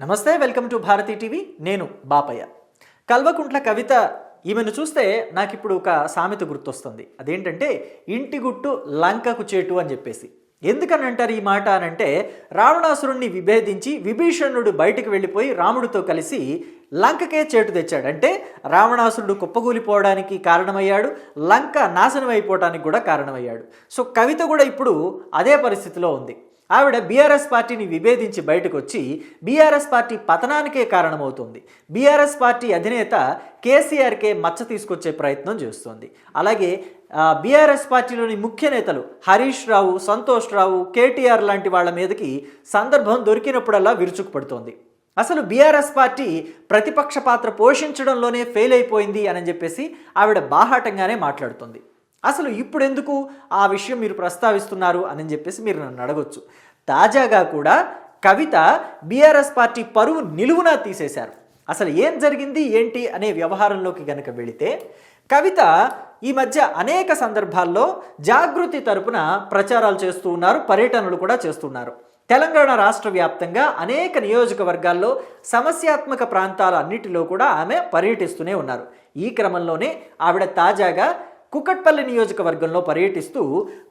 నమస్తే welcome to Bharati TV. నేను బాపయ్య. కల్వకుంట్ల కవిత ఈమెను చూస్తే నాకు ఇప్పుడు ఒక సామెత గుర్తొస్తుంది. అదేంటంటే ఇంటి గుట్టు లంకకు చేటు అని చెప్పేసి. ఎందుకని అంటారు ఈ మాట అని అంటే రావణాసురుణ్ణి విభేదించి విభీషణుడు బయటకు వెళ్ళిపోయి రాముడితో కలిసి లంకకే చేటు తెచ్చాడు. అంటే రావణాసురుడు కుప్పగూలిపోవడానికి కారణమయ్యాడు లంక నాశనం అయిపోవడానికి కూడా కారణమయ్యాడు. సో కవిత కూడా ఇప్పుడు అదే పరిస్థితిలో ఉంది. ఆవిడ బీఆర్ఎస్ పార్టీని విభేదించి బయటకు వచ్చి బీఆర్ఎస్ పార్టీ పతనానికే కారణమవుతుంది. బీఆర్ఎస్ పార్టీ అధినేత కేసీఆర్కే మచ్చ తీసుకొచ్చే ప్రయత్నం చేస్తోంది. అలాగే బీఆర్ఎస్ పార్టీలోని ముఖ్య నేతలు హరీష్ రావు సంతోష్ రావు కేటీఆర్ లాంటి వాళ్ళ మీదకి సందర్భం దొరికినప్పుడల్లా విరుచుకుపడుతోంది. అసలు బీఆర్ఎస్ పార్టీ ప్రతిపక్ష పాత్ర పోషించడంలోనే ఫెయిల్ అయిపోయింది అని చెప్పేసి ఆవిడ బాహాటంగానే మాట్లాడుతుంది. అసలు ఇప్పుడు ఎందుకు ఆ విషయం మీరు ప్రస్తావిస్తున్నారు అని చెప్పేసి మీరు నన్ను అడగొచ్చు. తాజాగా కూడా కవిత బీఆర్ఎస్ పార్టీ పరువు నిలువునా తీసేశారు. అసలు ఏం జరిగింది ఏంటి అనే వ్యవహారంలోకి గనక వెళితే కవిత ఈ మధ్య అనేక సందర్భాల్లో జాగృతి తరపున ప్రచారాలు చేస్తూ ఉన్నారు పర్యటనలు కూడా చేస్తున్నారు. తెలంగాణ రాష్ట్ర వ్యాప్తంగా అనేక నియోజకవర్గాల్లో సమస్యాత్మక ప్రాంతాల అన్నిటిలో కూడా ఆమె పర్యటిస్తూనే ఉన్నారు. ఈ క్రమంలోనే ఆవిడ తాజాగా కుకట్పల్లి నియోజకవర్గంలో పర్యటిస్తూ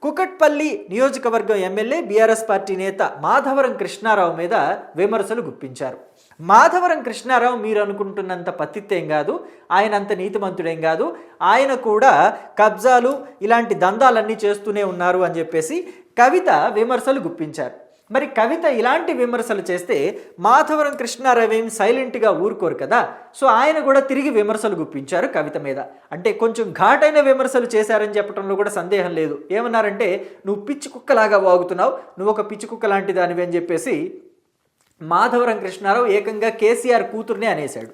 కుకట్పల్లి నియోజకవర్గం ఎమ్మెల్యే బీఆర్ఎస్ పార్టీ నేత మాధవరం కృష్ణారావు మీద విమర్శలు గుప్పించారు. మాధవరం కృష్ణారావు మీరు అనుకుంటున్నంత పత్తిత్తేం కాదు ఆయన అంత నీతిమంతుడేం కాదు ఆయన కూడా కబ్జాలు ఇలాంటి దందాలన్నీ చేస్తూనే ఉన్నారు అని చెప్పేసి కవిత విమర్శలు గుప్పించారు. మరి కవిత ఇలాంటి విమర్శలు చేస్తే మాధవరం కృష్ణారావు ఏం సైలెంట్గా ఊరుకోరు కదా? సో ఆయన కూడా తిరిగి విమర్శలు గుప్పించారు కవిత మీద. అంటే కొంచెం ఘాటైన విమర్శలు చేశారని చెప్పడంలో కూడా సందేహం లేదు. ఏమన్నారంటే నువ్వు పిచ్చి కుక్కలాగా వాగుతున్నావు నువ్వు ఒక పిచ్చి కుక్క లాంటి దానివి అని చెప్పేసి మాధవరం కృష్ణారావు ఏకంగా కేసీఆర్ కూతుర్నే అనేశాడు.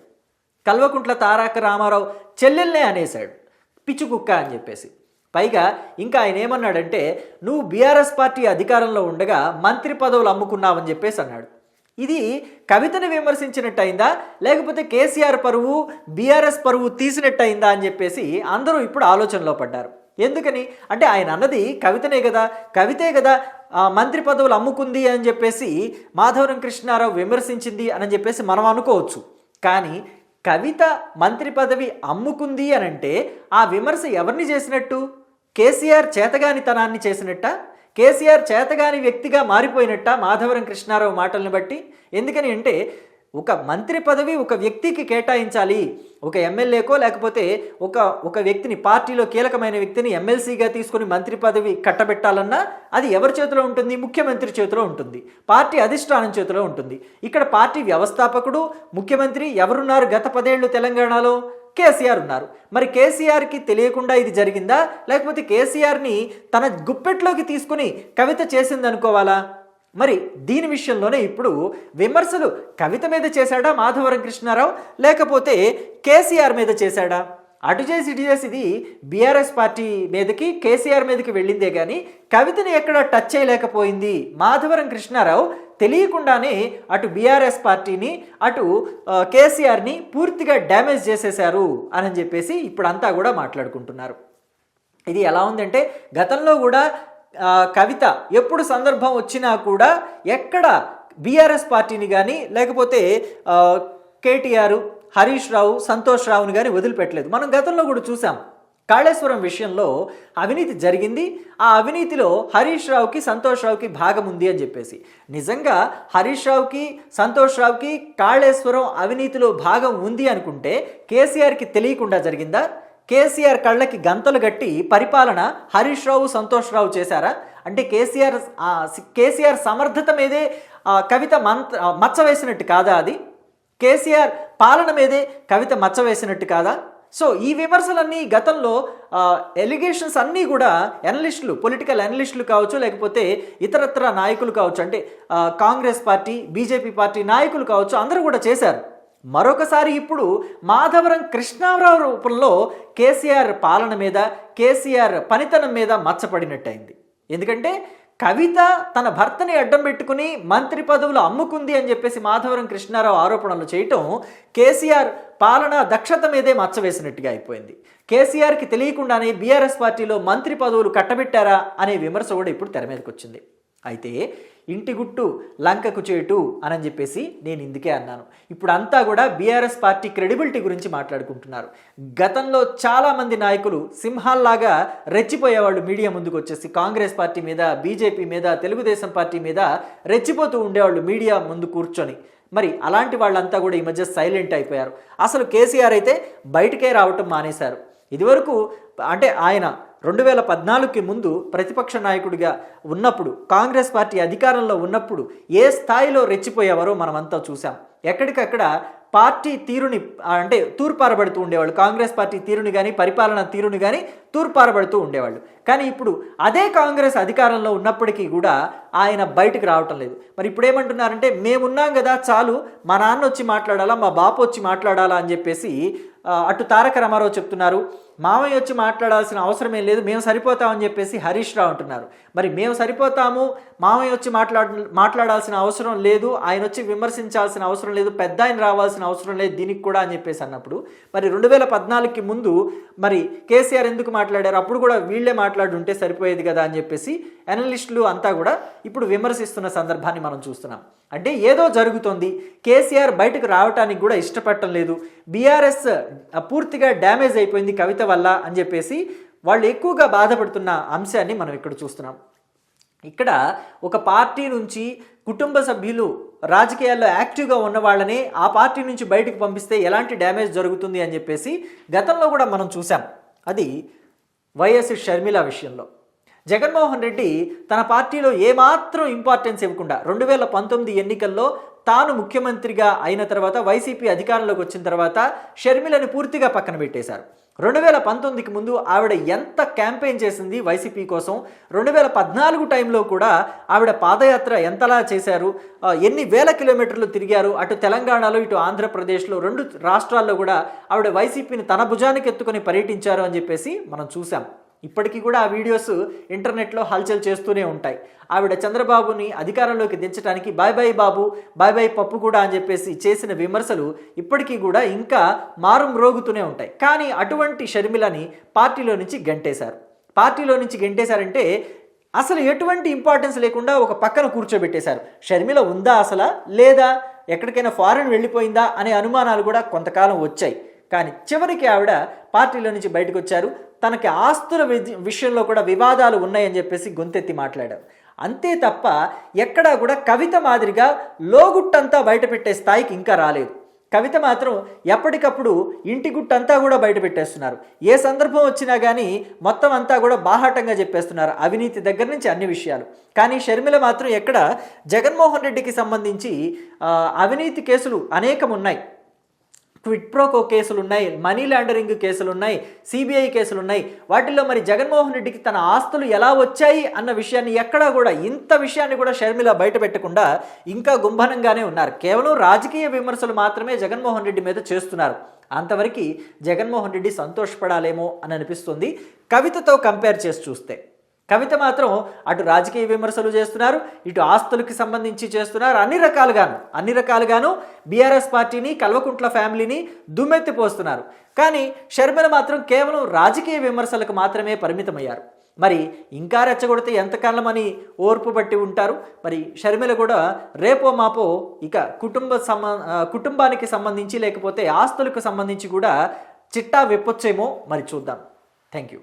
కల్వకుంట్ల తారక రామారావు చెల్లెల్నే అనేశాడు. పిచ్చి కుక్క అని చెప్పేసి. పైగా ఇంకా ఆయన ఏమన్నాడంటే నువ్వు బీఆర్ఎస్ పార్టీ అధికారంలో ఉండగా మంత్రి పదవులు అమ్ముకున్నావని చెప్పేసి అన్నాడు. ఇది కవితను విమర్శించినట్టు అయిందా లేకపోతే కేసీఆర్ పరువు బీఆర్ఎస్ పరువు తీసినట్టు అయిందా అని చెప్పేసి అందరూ ఇప్పుడు ఆలోచనలో పడ్డారు. ఎందుకని? అంటే ఆయన అన్నది కవితనే కదా కవితే కదా మంత్రి పదవులు అమ్ముకుంది అని చెప్పేసి మాధవరం కృష్ణారావు విమర్శించింది అని చెప్పేసి మనం అనుకోవచ్చు. కానీ కవిత మంత్రి పదవి అమ్ముకుంది అని అంటే ఆ విమర్శ ఎవరిని చేసినట్టు? కేసీఆర్ చేతగానితనాన్ని చేసినట్ట కేసీఆర్ చేతగాని వ్యక్తిగా మారిపోయినట్ట మాధవరం కృష్ణారావు మాటలను బట్టి. ఎందుకని అంటే ఒక మంత్రి పదవి ఒక వ్యక్తికి కేటాయించాలి. ఒక ఎమ్మెల్యేకో లేకపోతే ఒక ఒక వ్యక్తిని పార్టీలో కీలకమైన వ్యక్తిని ఎమ్మెల్సీగా తీసుకుని మంత్రి పదవి కట్టబెట్టాలన్నా అది ఎవరి చేతిలో ఉంటుంది? ముఖ్యమంత్రి చేతిలో ఉంటుంది. పార్టీ అధిష్టానం చేతిలో ఉంటుంది. ఇక్కడ పార్టీ వ్యవస్థాపకుడు ముఖ్యమంత్రి ఎవరున్నారు గత పదేళ్ళు తెలంగాణలో? కేసీఆర్ ఉన్నారు. మరి కేసీఆర్కి తెలియకుండా ఇది జరిగిందా? లేకపోతే కేసీఆర్ని తన గుప్పెట్లోకి తీసుకుని కవిత చేసిందనుకోవాలా మరి దీని విషయంలోనే ఇప్పుడు విమర్శలు కవిత మీద చేశాడా మాధవరం కృష్ణారావు? లేకపోతే కేసీఆర్ మీద చేశాడా? అటు చేసి ఇటు చేసి ఇది బీఆర్ఎస్ పార్టీ మీదకి కేసీఆర్ మీదకి వెళ్ళిందే కానీ కవితని ఎక్కడ టచ్ చేయలేకపోయింది మాధవరం కృష్ణారావు? తెలియకుండానే అటు బీఆర్ఎస్ పార్టీని అటు కేసీఆర్ని పూర్తిగా డ్యామేజ్ చేసేశారు అని చెప్పేసి ఇప్పుడంతా కూడా మాట్లాడుకుంటున్నారు. ఇది ఎలా ఉందంటే గతంలో కూడా కవిత ఎప్పుడు సందర్భం వచ్చినా కూడా ఎక్కడ బీఆర్ఎస్ పార్టీని కానీ లేకపోతే కేటీఆర్ హరీష్ రావు సంతోష్ రావుని కానీ వదిలిపెట్టలేదు. మనం గతంలో కూడా చూసాం. కాళేశ్వరం విషయంలో అవినీతి జరిగింది. ఆ అవినీతిలో హరీష్ రావుకి సంతోష్ రావుకి భాగం ఉంది అని చెప్పేసి. నిజంగా హరీష్ రావుకి సంతోష్ రావుకి కాళేశ్వరం అవినీతిలో భాగం ఉంది అనుకుంటే కేసీఆర్కి తెలియకుండా జరిగిందా? కేసీఆర్ కళ్ళకి గంతలు గట్టి పరిపాలన హరీష్ రావు సంతోష్ రావు చేశారా? అంటే కేసీఆర్ కేసీఆర్ సమర్థత మీదే కవిత మంత్ మచ్చ వేసినట్టు కాదా అది? కేసీఆర్ పాలన మీదే కవిత మచ్చ వేసినట్టు కాదా? సో ఈ విమర్శలన్నీ గతంలో ఎలిగేషన్స్ అన్నీ కూడా అనలిస్టులు పొలిటికల్ అనలిస్టులు కావచ్చు లేకపోతే ఇతరత్ర నాయకులు కావచ్చు అంటే కాంగ్రెస్ పార్టీ బీజేపీ పార్టీ నాయకులు కావచ్చు అందరూ కూడా చేశారు. మరొకసారి ఇప్పుడు మాధవరం కృష్ణారావు రూపంలో కేసీఆర్ పాలన మీద కేసీఆర్ పనితనం మీద మచ్చపడినట్టయింది. ఎందుకంటే కవిత తన భర్తని అడ్డం పెట్టుకుని మంత్రి పదవులు అమ్ముకుంది అని చెప్పేసి మాధవరం కృష్ణారావు ఆరోపణలు చేయటం కేసీఆర్ పాలన దక్షత మీదే మచ్చవేసినట్టుగా అయిపోయింది. కేసీఆర్కి తెలియకుండానే బీఆర్ఎస్ పార్టీలో మంత్రి పదవులు కట్టబెట్టారా అనే విమర్శ కూడా ఇప్పుడు తెర మీదకి వచ్చింది. అయితే ఇంటి గుట్టు లంకకు చేటు అని చెప్పేసి నేను ఇందుకే అన్నాను. ఇప్పుడు అంతా కూడా బీఆర్ఎస్ పార్టీ క్రెడిబిలిటీ గురించి మాట్లాడుకుంటున్నారు. గతంలో చాలామంది నాయకులు సింహాల్లాగా రెచ్చిపోయేవాళ్ళు మీడియా ముందుకు వచ్చేసి కాంగ్రెస్ పార్టీ మీద బీజేపీ మీద తెలుగుదేశం పార్టీ మీద రెచ్చిపోతూ ఉండేవాళ్ళు మీడియా ముందు కూర్చొని. మరి అలాంటి వాళ్ళంతా కూడా ఈ మధ్య సైలెంట్ అయిపోయారు. అసలు కేసీఆర్ అయితే బయటకే రావటం మానేశారు. ఇదివరకు అంటే ఆయన రెండు వేల పద్నాలుగుకి ముందు ప్రతిపక్ష నాయకుడిగా ఉన్నప్పుడు కాంగ్రెస్ పార్టీ అధికారంలో ఉన్నప్పుడు ఏ స్థాయిలో రెచ్చిపోయేవారో మనమంతా చూసాం ఎక్కడికక్కడ పార్టీ తీరుని అంటే తూర్పారబడుతూ ఉండేవాళ్ళు. కాంగ్రెస్ పార్టీ తీరుని కానీ పరిపాలన తీరుని కానీ తూర్పారబడుతూ ఉండేవాళ్ళు. కానీ ఇప్పుడు అదే కాంగ్రెస్ అధికారంలో ఉన్నప్పటికీ కూడా ఆయన బయటకు రావటం లేదు. మరి ఇప్పుడు ఏమంటున్నారంటే మేమున్నాం కదా చాలు మా నాన్న వచ్చి మాట్లాడాలా మా బాపు వచ్చి మాట్లాడాలా అని చెప్పేసి అటు తారక రామారావు చెప్తున్నారు మామయ్య వచ్చి మాట్లాడాల్సిన అవసరం ఏం లేదు మేము సరిపోతామని చెప్పేసి హరీష్ రావు అంటున్నారు. మరి మేము సరిపోతాము మామయ్య వచ్చి మాట్లాడ మాట్లాడాల్సిన అవసరం లేదు ఆయన వచ్చి విమర్శించాల్సిన అవసరం లేదు పెద్ద ఆయన రావాల్సిన అవసరం లేదు దీనికి కూడా అని చెప్పేసి అన్నప్పుడు మరి రెండు వేల పద్నాలుగుకి ముందు మరి కేసీఆర్ ఎందుకు మాట్లాడారు అప్పుడు కూడా వీళ్ళే మాట్లాడుంటే సరిపోయేది కదా అని చెప్పేసి అనలిస్టులు అంతా కూడా ఇప్పుడు విమర్శిస్తున్న సందర్భాన్ని మనం చూస్తున్నాం. అంటే ఏదో జరుగుతుంది. కేసీఆర్ బయటకు రావటానికి కూడా ఇష్టపడటం లేదు. బీఆర్ఎస్ పూర్తిగా డ్యామేజ్ అయిపోయింది కవిత వల్ల అని చెప్పేసి వాళ్ళు ఎక్కువగా బాధపడుతున్న అంశాన్ని మనం ఇక్కడ చూస్తున్నాం. ఇక్కడ ఒక పార్టీ నుంచి కుటుంబ సభ్యులు రాజకీయాల్లో యాక్టివ్గా ఉన్న వాళ్ళని ఆ పార్టీ నుంచి బయటకు పంపిస్తే ఎలాంటి డ్యామేజ్ జరుగుతుంది అని చెప్పేసి గతంలో కూడా మనం చూసాం అది వైఎస్ షర్మిల విషయంలో. జగన్మోహన్ రెడ్డి తన పార్టీలో ఏమాత్రం ఇంపార్టెన్స్ ఇవ్వకుండా రెండు వేల పంతొమ్మిది ఎన్నికల్లో తాను ముఖ్యమంత్రిగా అయిన తర్వాత వైసీపీ అధికారంలోకి వచ్చిన తర్వాత షర్మిలని పూర్తిగా పక్కన పెట్టేశారు. రెండు వేల పంతొమ్మిదికి ముందు ఆవిడ ఎంత క్యాంపెయిన్ చేసింది వైసీపీ కోసం రెండు వేల పద్నాలుగు టైంలో కూడా ఆవిడ పాదయాత్ర ఎంతలా చేశారు ఎన్ని వేల కిలోమీటర్లు తిరిగారు అటు తెలంగాణలో ఇటు ఆంధ్రప్రదేశ్లో రెండు రాష్ట్రాల్లో కూడా ఆవిడ వైసీపీని తన భుజానికి ఎత్తుకొని పర్యటించారు అని చెప్పేసి మనం చూసాం ఇప్పటికీ కూడా ఆ వీడియోస్ ఇంటర్నెట్లో హల్చల్ చేస్తూనే ఉంటాయి. ఆవిడ చంద్రబాబుని అధికారంలోకి దించడానికి bye bye Babu bye bye Pappu కూడా అని చెప్పేసి చేసిన విమర్శలు ఇప్పటికీ కూడా ఇంకా మారుం రోగుతూనే ఉంటాయి. కానీ అటువంటి షర్మిలని పార్టీలో నుంచి గంటేశారు. పార్టీలో నుంచి గంటేశారంటే అసలు ఎటువంటి ఇంపార్టెన్స్ లేకుండా ఒక పక్కన కూర్చోబెట్టేశారు. షర్మిల ఉందా అసలు? లేదా? ఎక్కడికైనా ఫారెన్ వెళ్ళిపోయిందా? అనే అనుమానాలు కూడా కొంతకాలం వచ్చాయి. కానీ చివరికి ఆవిడ పార్టీలో నుంచి బయటకు వచ్చారు తనకి ఆస్తుల విషయంలో కూడా వివాదాలు ఉన్నాయని చెప్పేసి గొంతెత్తి మాట్లాడారు. అంతే తప్ప ఎక్కడా కూడా కవిత మాదిరిగా లోగుట్టంతా బయటపెట్టే స్థాయికి ఇంకా రాలేదు. కవిత మాత్రం ఎప్పటికప్పుడు ఇంటి గుట్టంతా కూడా బయట పెట్టేస్తున్నారు ఏ సందర్భం వచ్చినా కానీ మొత్తం అంతా కూడా బాహాటంగా చెప్పేస్తున్నారు అవినీతి దగ్గర నుంచి అన్ని విషయాలు. కానీ షర్మిల మాత్రం ఎక్కడ జగన్మోహన్ రెడ్డికి సంబంధించి అవినీతి కేసులు అనేకం ఉన్నాయి క్విట్ ప్రోకో కేసులు ఉన్నాయి మనీ లాండరింగ్ కేసులు ఉన్నాయి సిబిఐ కేసులు ఉన్నాయి వాటిల్లో మరి జగన్మోహన్ రెడ్డికి తన ఆస్తులు ఎలా వచ్చాయి అన్న విషయాన్ని ఎక్కడా కూడా ఇంత విషయాన్ని కూడా షర్మిల బయటపెట్టకుండా ఇంకా గుంభనంగానే ఉన్నారు. కేవలం రాజకీయ విమర్శలు మాత్రమే జగన్మోహన్ రెడ్డి మీద చేస్తున్నారు. అంతవరకు జగన్మోహన్ రెడ్డి సంతోషపడాలేమో అని అనిపిస్తుంది. కవితతో కంపేర్ చేసి చూస్తే. కవిత మాత్రం అటు రాజకీయ విమర్శలు చేస్తున్నారు ఇటు ఆస్తులకి సంబంధించి చేస్తున్నారు అన్ని రకాలుగాను అన్ని రకాలుగాను బీఆర్ఎస్ పార్టీని కల్వకుంట్ల ఫ్యామిలీని దుమ్మెత్తిపోస్తున్నారు. కానీ షర్మిల మాత్రం కేవలం రాజకీయ విమర్శలకు మాత్రమే పరిమితమయ్యారు. మరి ఇంకా రెచ్చగొడితే ఎంతకాలమని ఓర్పు బట్టి ఉంటారు? మరి షర్మిల కూడా రేపో మాపో ఇక కుటుంబ సంబ కుటుంబానికి సంబంధించి లేకపోతే ఆస్తులకు సంబంధించి కూడా చిట్టా విప్పొచ్చేమో మరి చూద్దాం. Thank you.